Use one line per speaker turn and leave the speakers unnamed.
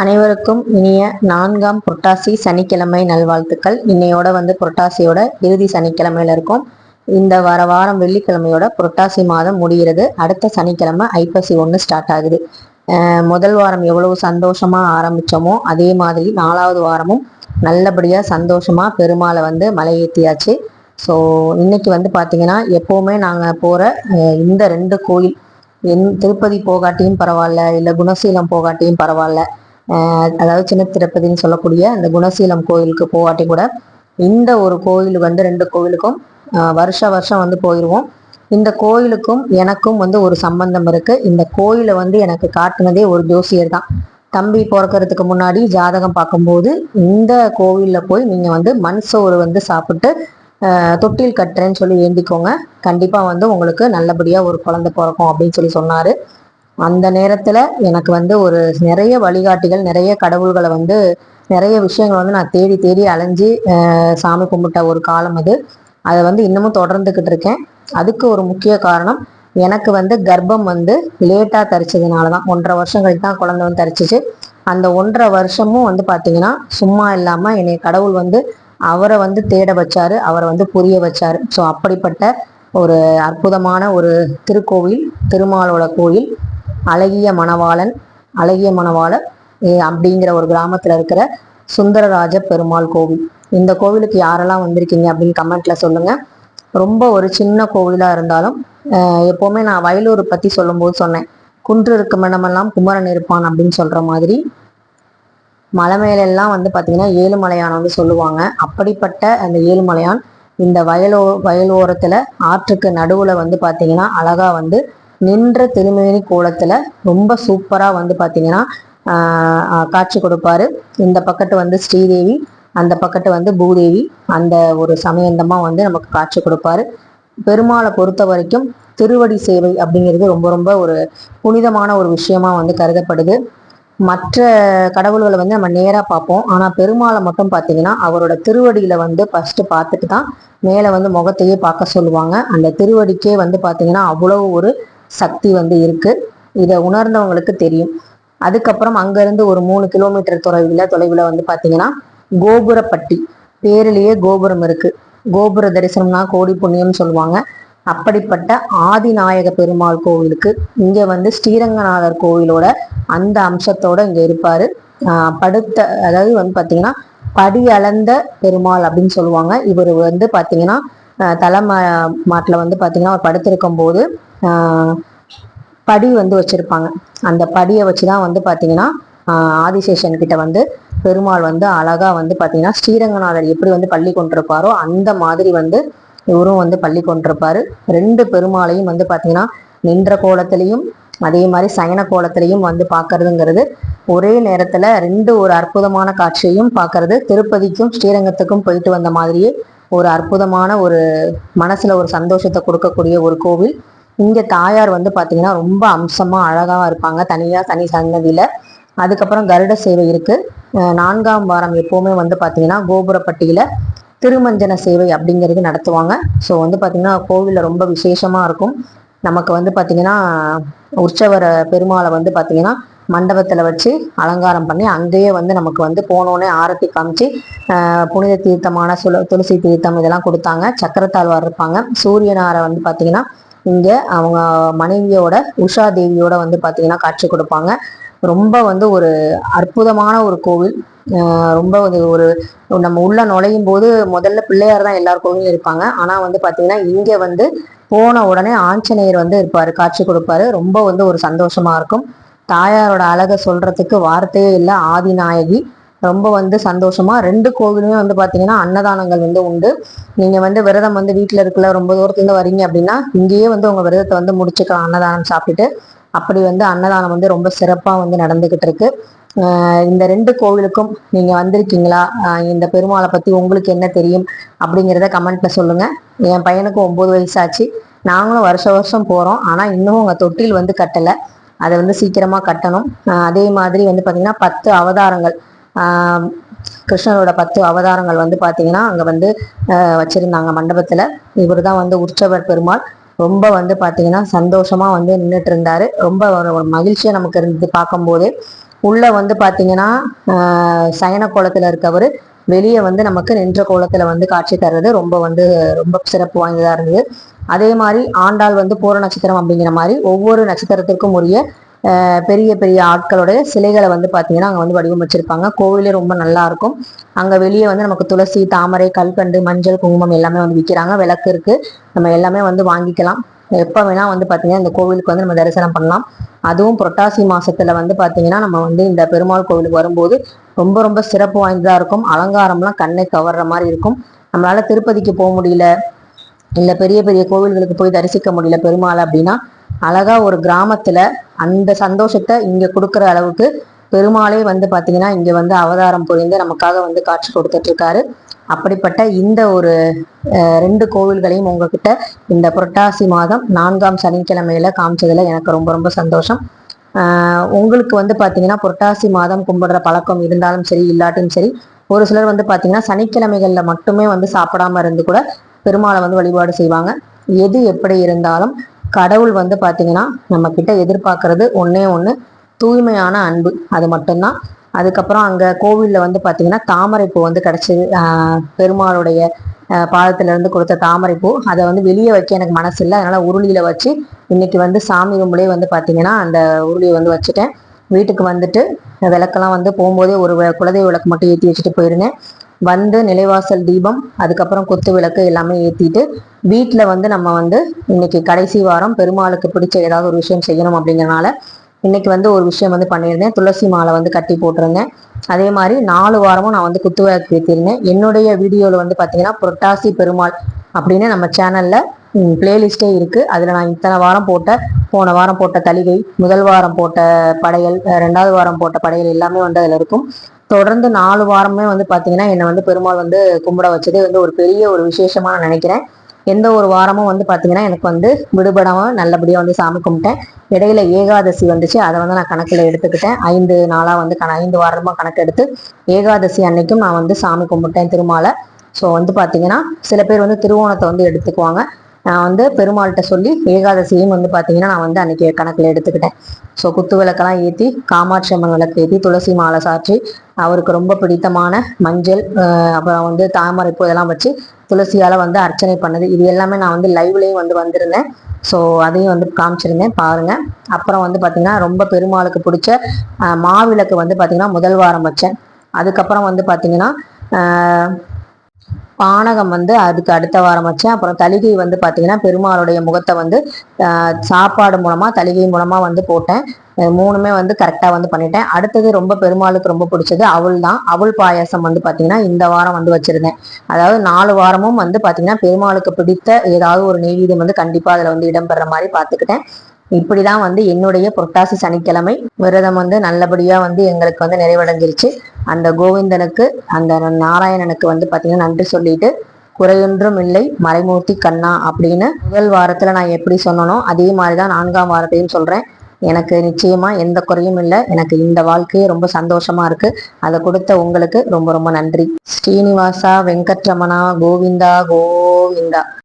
அனைவருக்கும் இனிய நான்காம் புரட்டாசி சனிக்கிழமை நல்வாழ்த்துக்கள். இன்னையோட வந்து புரட்டாசியோட இறுதி சனிக்கிழமையில இருக்கும். இந்த வார வாரம் வெள்ளிக்கிழமையோட புரட்டாசி மாதம் முடிகிறது. அடுத்த சனிக்கிழமை ஐப்பசி ஒன்று ஸ்டார்ட் ஆகுது. முதல் வாரம் எவ்வளவு சந்தோஷமா ஆரம்பிச்சோமோ அதே மாதிரி நாலாவது வாரமும் நல்லபடியா சந்தோஷமா பெருமாளை வந்து மலையேற்றியாச்சு ஸோ இன்னைக்கு வந்து பார்த்தீங்கன்னா எப்போவுமே நாங்கள் போகிற இந்த ரெண்டு கோயில் என் திருப்பதி போகாட்டியும் பரவாயில்ல இல்லை குணசீலம் போகாட்டியும் பரவாயில்ல. அதாவது சின்ன திருப்பதின்னு சொல்லக்கூடிய அந்த குணசீலம் கோயிலுக்கு போகாட்டி கூட இந்த ஒரு கோயில் வந்து ரெண்டு கோயிலுக்கும் வருஷ வருஷம் வந்து போயிடுவோம் இந்த கோயிலுக்கும் எனக்கும் வந்து ஒரு சம்பந்தம் இருக்கு. இந்த கோயிலை வந்து எனக்கு காட்டுனதே ஒரு ஜோசியர் தான். தம்பி பிறக்கறதுக்கு முன்னாடி ஜாதகம் பார்க்கும்போது இந்த கோவிலில் போய் நீங்கள் வந்து மண் சோறு வந்து சாப்பிட்டு தொட்டில் கட்டுறேன்னு சொல்லி ஏந்திக்கோங்க. கண்டிப்பாக வந்து உங்களுக்கு நல்லபடியாக ஒரு குழந்தை பிறக்கும் அப்படின்னு சொல்லி சொன்னார். அந்த நேரத்தில் எனக்கு வந்து ஒரு நிறைய வழிகாட்டிகள் நிறைய கடவுள்களை வந்து நிறைய விஷயங்கள் வந்து நான் தேடி தேடி அலைஞ்சு சாமி கும்பிட்ட ஒரு காலம் அது. அதை வந்து இன்னமும் தொடர்ந்துக்கிட்டு இருக்கேன். அதுக்கு ஒரு முக்கிய காரணம் எனக்கு வந்து கர்ப்பம் வந்து லேட்டாக தரிச்சதுனால தான் ஒன்றரை வருஷம் கழித்து தான் குழந்தை வந்து தரிச்சிச்சு. அந்த ஒன்றரை வருஷமும் வந்து பார்த்தீங்கன்னா சும்மா இல்லாமல் என்னை கடவுள் வந்து அவரை வந்து தேட வச்சாரு அவரை வந்து புரிய வச்சாரு. ஸோ அப்படிப்பட்ட ஒரு அற்புதமான ஒரு திருக்கோவில் திருமாலோட கோயில் அழகிய மணவாளன் அழகிய மணவாளர் அப்படிங்கிற ஒரு கிராமத்தில் இருக்கிற சுந்தரராஜ பெருமாள் கோவில். இந்த கோவிலுக்கு யாரெல்லாம் வந்திருக்கீங்க அப்படின்னு கமெண்ட்ல சொல்லுங்க. ரொம்ப ஒரு சின்ன கோவிலாக இருந்தாலும் எப்போவுமே நான் வயலூர் பற்றி சொல்லும்போது சொன்னேன். குன்று இருக்கும் இடமெல்லாம் குமரன் இருப்பான் அப்படின்னு சொல்கிற மாதிரி. மலை மேலெல்லாம் வந்து பார்த்திங்கன்னா ஏழுமலையான் வந்து சொல்லுவாங்க. அப்படிப்பட்ட அந்த ஏழுமலையான் இந்த வயலோ வயலோரத்துல ஆற்றுக்கு நடுவில் வந்து பார்த்திங்கன்னா அழகா வந்து நின்ற திருமேனி கோலத்துல ரொம்ப சூப்பரா வந்து பாத்தீங்கன்னா காட்சி கொடுப்பாரு. இந்த பக்கத்து வந்து ஸ்ரீதேவி அந்த பக்கத்து வந்து பூதேவி அந்த ஒரு சமயந்தமா வந்து நமக்கு காட்சி கொடுப்பாரு. பெருமாளை பொறுத்த வரைக்கும் திருவடி சேவை அப்படிங்கிறது ரொம்ப ரொம்ப ஒரு புனிதமான ஒரு விஷயமா வந்து கருதப்படுது. மற்ற கடவுள்களை வந்து நம்ம நேராக பார்ப்போம். ஆனால் பெருமாளை மட்டும் பார்த்தீங்கன்னா அவரோட திருவடியில வந்து ஃபர்ஸ்ட் பார்த்துட்டு தான் மேலே வந்து முகத்தையே பார்க்க சொல்லுவாங்க. அந்த திருவடிக்கே வந்து பார்த்தீங்கன்னா அவ்வளவு ஒரு சக்தி வந்து இருக்கு. இதை உணர்ந்தவங்களுக்கு தெரியும். அதுக்கப்புறம் அங்கேருந்து ஒரு மூணு கிலோமீட்டர் தொலைவில் தொலைவில் வந்து பார்த்தீங்கன்னா கோபுரப்பட்டி. பேரிலேயே கோபுரம் இருக்குது கோபுர தரிசனம்னா கோடி புண்ணியம்னு சொல்லுவாங்க. அப்படிப்பட்ட ஆதிநாயக பெருமாள் கோவிலுக்கு இங்கே வந்து ஸ்ரீரங்கநாதர் கோவிலோட அந்த அம்சத்தோட இங்கே இருப்பார். படுத்த அதாவது வந்து பார்த்தீங்கன்னா படி அளந்த பெருமாள் அப்படின்னு சொல்லுவாங்க. இவர் வந்து பார்த்தீங்கன்னா தலை மாட்டில் வந்து பார்த்தீங்கன்னா அவர் படுத்திருக்கும் போது படி வந்து வச்சிருப்பாங்க. அந்த படியை வச்சுதான் வந்து பாத்தீங்கன்னா ஆஹ் ஆதிசேஷன் கிட்ட வந்து பெருமாள் வந்து அழகா வந்து பாத்தீங்கன்னா ஸ்ரீரங்கநாதர் எப்படி வந்து பள்ளி கொண்டிருப்பாரோ அந்த மாதிரி வந்து இவரும் வந்து பள்ளி கொண்டிருப்பாரு. ரெண்டு பெருமாளையும் வந்து பாத்தீங்கன்னா நின்ற கோலத்திலையும் அதே மாதிரி சயன கோலத்திலையும் வந்து பார்க்கறதுங்கிறது ஒரே நேரத்துல ரெண்டு ஒரு அற்புதமான காட்சியையும் பார்க்கறது திருப்பதிக்கும் ஸ்ரீரங்கத்துக்கும் போயிட்டு வந்த மாதிரியே ஒரு அற்புதமான ஒரு மனசுல ஒரு சந்தோஷத்தை கொடுக்கக்கூடிய ஒரு கோவில். இங்கே தாயார் வந்து பார்த்தீங்கன்னா ரொம்ப அம்சமாக அழகாக இருப்பாங்க. தனியாக தனி சன்னதியில். அதுக்கப்புறம் கருட சேவை இருக்குது நான்காம் வாரம் எப்போவுமே வந்து பார்த்தீங்கன்னா கோபுரப்பட்டியில் திருமஞ்சன சேவை அப்படிங்கிறது நடத்துவாங்க. ஸோ வந்து பார்த்திங்கன்னா கோவிலில் ரொம்ப விசேஷமாக இருக்கும். நமக்கு வந்து பார்த்தீங்கன்னா உற்சவர பெருமாளை வந்து பார்த்தீங்கன்னா மண்டபத்தில் வச்சு அலங்காரம் பண்ணி அங்கேயே வந்து நமக்கு வந்து போனோடனே ஆரத்தி காமிச்சு புனித தீர்த்தமான சுல துளசி தீர்த்தம் இதெல்லாம் கொடுத்தாங்க. சக்கரத்தாழ்வார் இருப்பாங்க. சூரியனாரை வந்து பார்த்திங்கன்னா இங்கே அவங்க மனைவியோட உஷா தேவியோட வந்து பார்த்தீங்கன்னா காட்சி கொடுப்பாங்க. ரொம்ப வந்து ஒரு அற்புதமான ஒரு கோவில். ரொம்ப ஒரு ஒரு நம்ம உள்ள நுழையும் போது முதல்ல பிள்ளையார் தான் எல்லார் கோவிலும் இருப்பாங்க. ஆனால் வந்து பார்த்தீங்கன்னா இங்கே வந்து போன உடனே ஆஞ்சநேயர் வந்து இருப்பார் காட்சி கொடுப்பாரு. ரொம்ப வந்து ஒரு சந்தோஷமா இருக்கும். தாயாரோட அழகை சொல்றதுக்கு வார்த்தையே இல்லை. ஆதிநாயகி. ரொம்ப வந்து சந்தோஷமா ரெண்டு கோவிலுமே வந்து பாத்தீங்கன்னா அன்னதானங்கள் வந்து உண்டு. நீங்க வந்து விரதம் வந்து வீட்டுல இருக்கல ரொம்ப தூரத்துலேருந்து வரீங்க அப்படின்னா இங்கேயே வந்து உங்க விரதத்தை வந்து முடிச்சுக்கலாம் அன்னதானம் சாப்பிட்டுட்டு. அப்படி வந்து அன்னதானம் வந்து ரொம்ப சிறப்பா வந்து நடந்துகிட்டு இருக்கு. இந்த ரெண்டு கோவிலுக்கும் நீங்க வந்திருக்கீங்களா? இந்த பெருமாளை பத்தி உங்களுக்கு என்ன தெரியும்? அப்படிங்கிறத கமெண்ட்ல சொல்லுங்க. என் பையனுக்கு ஒன்பது வயசாச்சு. நாங்களும் வருஷ வருஷம் போறோம். ஆனா இன்னும் உங்க தொட்டில் வந்து கட்டல. அதை வந்து சீக்கிரமா கட்டணும். அதே மாதிரி வந்து பாத்தீங்கன்னா பத்து அவதாரங்கள். கிருஷ்ணரோட பத்து அவதாரங்கள் வந்து பாத்தீங்கன்னா அங்க வந்து ஆஹ் வச்சிருந்தாங்க மண்டபத்துல. இவர் தான் வந்து உற்சவர் பெருமாள். ரொம்ப வந்து பாத்தீங்கன்னா சந்தோஷமா வந்து நின்றுட்டு இருந்தாரு ரொம்ப ஒரு மகிழ்ச்சியா நமக்கு இருந்தது பார்க்கும்போது. உள்ள வந்து பாத்தீங்கன்னா ஆஹ் சயன கோலத்துல இருக்கவர். வெளியே வந்து நமக்கு நின்ற கோலத்துல வந்து காட்சி தர்றது ரொம்ப வந்து ரொம்ப சிறப்பு வாய்ந்ததா இருந்தது. அதே மாதிரி ஆண்டாள் வந்து பூர நட்சத்திரம் அப்படிங்கிற மாதிரி ஒவ்வொரு நட்சத்திரத்திற்கும் உரிய பெரிய பெரிய ஆட்களுடைய சிலைகளை வந்து பாத்தீங்கன்னா அங்க வந்து வடிவமைச்சிருப்பாங்க கோவிலே ரொம்ப நல்லா இருக்கும் அங்க வெளியே வந்து நமக்கு துளசி தாமரை கல்கண்டு மஞ்சள் குங்குமம் எல்லாமே வந்து விற்கிறாங்க விளக்கு இருக்கு. நம்ம எல்லாமே வந்து வாங்கிக்கலாம். எப்ப வேணா வந்து பாத்தீங்கன்னா இந்த கோவிலுக்கு வந்து நம்ம தரிசனம் பண்ணலாம். அதுவும் புரட்டாசி மாசத்துல வந்து பாத்தீங்கன்னா நம்ம வந்து இந்த பெருமாள் கோவிலுக்கு வரும்போது ரொம்ப ரொம்ப சிறப்பு வாய்ந்ததா இருக்கும். அலங்காரம்லாம் கண்ணை கவர்ற மாதிரி இருக்கும். நம்மளால திருப்பதிக்கு போக முடியல. இல்லை பெரிய பெரிய கோவில்களுக்கு போய் தரிசிக்க முடியல பெருமாள் அப்படின்னா அழகா ஒரு கிராமத்தில் அந்த சந்தோஷத்தை இங்கே கொடுக்குற அளவுக்கு பெருமாளே வந்து பார்த்தீங்கன்னா இங்கே வந்து அவதாரம் புரிந்து நமக்காக வந்து காட்சி கொடுத்துட்ருக்காரு அப்படிப்பட்ட இந்த ஒரு ரெண்டு கோவில்களையும் உங்ககிட்ட இந்த புரட்டாசி மாதம் நான்காம் சனிக்கிழமையில காமிச்சதில் எனக்கு ரொம்ப ரொம்ப சந்தோஷம். உங்களுக்கு வந்து பார்த்தீங்கன்னா புரட்டாசி மாதம் கும்பிடுற பழக்கம் இருந்தாலும் சரி இல்லாட்டும் சரி ஒரு சிலர் வந்து பார்த்தீங்கன்னா சனிக்கிழமைகளில் மட்டுமே வந்து சாப்பிடாம இருந்து கூட பெருமாளை வந்து வழிபாடு செய்வாங்க. எது எப்படி இருந்தாலும் கடவுள் வந்து பார்த்திங்கன்னா நம்ம கிட்ட எதிர்பார்க்கறது ஒன்றே ஒன்று தூய்மையான அன்பு அது மட்டும்தான். அதுக்கப்புறம் அங்கே கோவிலில் வந்து பார்த்திங்கன்னா தாமரைப்பூ வந்து கிடச்சிது பெருமாளுடைய பாதத்திலேருந்து கொடுத்த தாமரைப்பூ அதை வந்து வெளியே வைக்க எனக்கு மனசு இல்லை. அதனால் உருளியில் வச்சு இன்னைக்கு வந்து சாமி ரூம்லேயே வந்து பார்த்திங்கன்னா அந்த உருளியை வந்து வச்சுட்டேன். வீட்டுக்கு வந்துட்டு விளக்கெல்லாம் வந்து போகும்போதே ஒரு குலதெய்வ விளக்கு மட்டும் ஏற்றி வச்சுட்டு போயிருந்தேன். வந்து நிலைவாசல் தீபம் அதுக்கப்புறம் குத்து விளக்கு எல்லாமே ஏற்றிட்டு வீட்டில் வந்து நம்ம வந்து இன்னைக்கு கடைசி வாரம் பெருமாளுக்கு பிடிச்ச ஏதாவது ஒரு விஷயம் செய்யணும் அப்படிங்கறனால இன்னைக்கு வந்து ஒரு விஷயம் வந்து பண்ணியிருந்தேன். துளசி மாலை வந்து கட்டி போட்டிருந்தேன். அதே மாதிரி நாலு வாரமும் நான் வந்து குத்து விளக்கு ஏற்றிருந்தேன் என்னுடைய வீடியோவில் வந்து பார்த்தீங்கன்னா புரட்டாசி பெருமாள் அப்படின்னு நம்ம சேனலில் பிளேலிஸ்டே இருக்கு. அதில் நான் இத்தனை வாரம் போட்ட போன வாரம் போட்ட தலிகை முதல் வாரம் போட்ட படையல் ரெண்டாவது வாரம் போட்ட படையல் எல்லாமே வந்து அதில் இருக்கும். தொடர்ந்து நாலு வாரமே வந்து பார்த்தீங்கன்னா என்னை வந்து பெருமாள் வந்து கும்பிட வச்சதே வந்து ஒரு பெரிய ஒரு விசேஷமாக நான் நினைக்கிறேன். எந்த ஒரு வாரமும் வந்து பார்த்தீங்கன்னா எனக்கு வந்து விடுபடாமல் நல்லபடியாக வந்து சாமி கும்பிட்டேன். இடையில ஏகாதசி வந்துச்சு. அதை வந்து நான் கணக்கில் எடுத்துக்கிட்டேன். ஐந்து நாளாக வந்து கண ஐந்து வாரமாக கணக்கு எடுத்து ஏகாதசி அன்னைக்கும் நான் வந்து சாமி கும்பிட்டேன் திருமாலை. ஸோ வந்து பார்த்தீங்கன்னா சில பேர் வந்து திருவோணத்தை வந்து எடுத்துக்குவாங்க. நான் வந்து பெருமாள்கிட்ட சொல்லி ஏகாதசியும் வந்து பார்த்தீங்கன்னா நான் வந்து அன்னைக்கு கணக்கில் எடுத்துக்கிட்டேன். ஸோ குத்து விளக்கெல்லாம் ஏற்றி காமாட்சி அம்மன் விளக்கு ஏற்றி துளசி மாலை சாற்றி அவருக்கு ரொம்ப பிடித்தமான மஞ்சள் அப்புறம் வந்து தாமரைப்பூ இதெல்லாம் வச்சு துளசியால் வந்து அர்ச்சனை பண்ணது. இது எல்லாமே நான் வந்து லைவ்லேயும் வந்து வந்திருந்தேன். ஸோ அதையும் வந்து காமிச்சிருந்தேன். பாருங்க. அப்புறம் வந்து பார்த்திங்கன்னா ரொம்ப பெருமாளுக்கு பிடிச்ச மாவிளக்கு வந்து பார்த்திங்கன்னா முதல் வாரம் வச்சேன். அதுக்கப்புறம் வந்து பார்த்திங்கன்னா பானகம் வந்து அதுக்கு அடுத்த வாரம் வச்சேன். அப்புறம் தலிகை வந்து பார்த்தீங்கன்னா பெருமாளுடைய முகத்தை வந்து சாப்பாடு மூலமாக தலிகை மூலமாக வந்து போட்டேன். மூணுமே வந்து கரெக்டாக வந்து பண்ணிட்டேன். அடுத்தது ரொம்ப பெருமாளுக்கு ரொம்ப பிடிச்சது அவள் தான். அவள் பாயாசம் வந்து பார்த்தீங்கன்னா இந்த வாரம் வந்து வச்சிருந்தேன். அதாவது நாலு வாரமும் வந்து பார்த்தீங்கன்னா பெருமாளுக்கு பிடித்த ஏதாவது ஒரு நெய்வீதம் வந்து கண்டிப்பாக அதில் வந்து இடம்பெற மாதிரி பார்த்துக்கிட்டேன் இப்படிதான் வந்து என்னுடைய புரட்டாசி சனிக்கிழமை விரதம் வந்து நல்லபடியா வந்து எங்களுக்கு வந்து நிறைவடைஞ்சிருச்சு. அந்த கோவிந்தனுக்கு அந்த நாராயணனுக்கு வந்து பாத்தீங்கன்னா நன்றி சொல்லிட்டு குறையொன்றும் இல்லை மறைமூர்த்தி கண்ணா அப்படின்னு முதல் வாரத்துல நான் எப்படி சொன்னனோ அதே மாதிரிதான் நான்காம் வாரத்தையும் சொல்றேன். எனக்கு நிச்சயமா எந்த குறையும் இல்லை. எனக்கு இந்த வாழ்க்கையே ரொம்ப சந்தோஷமா இருக்கு. அதை கொடுத்த உங்களுக்கு ரொம்ப ரொம்ப நன்றி. ஸ்ரீனிவாசா வெங்கட்ரமணா கோவிந்தா கோவிந்தா.